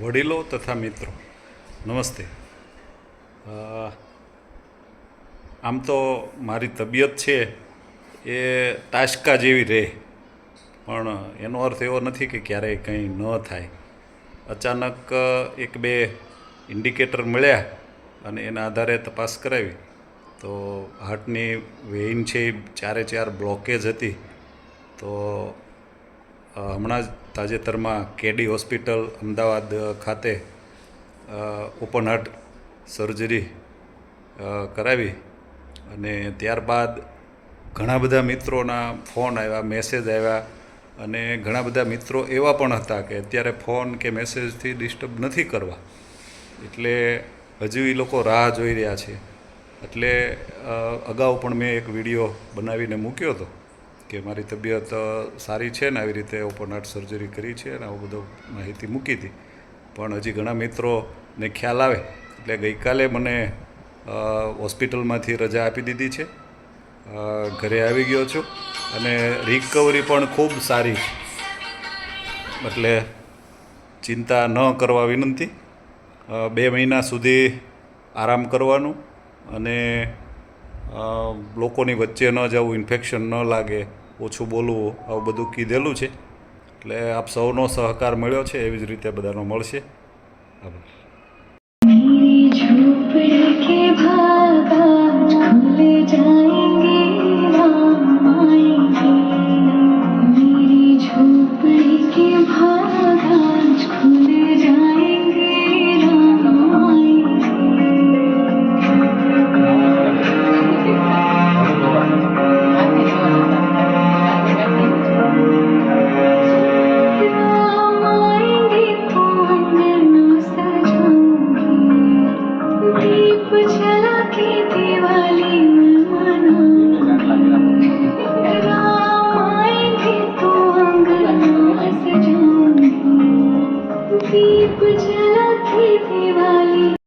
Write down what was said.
વડીલો તથા મિત્રો, નમસ્તે. આમ તો મારી તબિયત છે એ તાશકા જેવી રહે, પણ એનો અર્થ એવો નથી કે ક્યારેય કંઈ ન થાય. અચાનક એક બે ઇન્ડિકેટર મળ્યા અને એના આધારે તપાસ કરાવી. તો હાર્ટની વેઇન છે એ ચારે ચાર બ્લોકેજ હતી. તો હમણાં જ તાજેતરમાં કેડી હોસ્પિટલ અમદાવાદ ખાતે ઓપન હાર્ટ સર્જરી કરાવી અને ત્યારબાદ ઘણા બધા મિત્રોના ફોન આવ્યા, મેસેજ આવ્યા અને ઘણા બધા મિત્રો એવા પણ હતા કે અત્યારે ફોન કે મેસેજથી ડિસ્ટર્બ નથી કરવા. એટલે હજુ એ લોકો રાહ જોઈ રહ્યા છે. એટલે અગાઉ પણ મેં એક વીડિયો બનાવીને મૂક્યો હતો. કે મારી તબિયત સારી છે ને આવી રીતે ઓપન હાર્ટ સર્જરી કરી છે અને આવું બધું માહિતી મૂકી હતી. પણ હજી ઘણા મિત્રોને ખ્યાલ આવે એટલે ગઈકાલે મને હોસ્પિટલમાંથી રજા આપી દીધી છે. ઘરે આવી ગયો છું અને રિકવરી પણ ખૂબ સારી એટલે ચિંતા ન કરવા વિનંતી. બે મહિના સુધી આરામ કરવાનું અને લોકોની વચ્ચે ન જવું ઇન્ફેક્શન ન લાગે ઓછું બોલવું, આવું બધું કીધેલું છે. એટલે આપ સૌનો સહકાર મળ્યો છે, એવી જ રીતે બધાનો મળશે. આભાર. દીપ જલાથી દિવાળી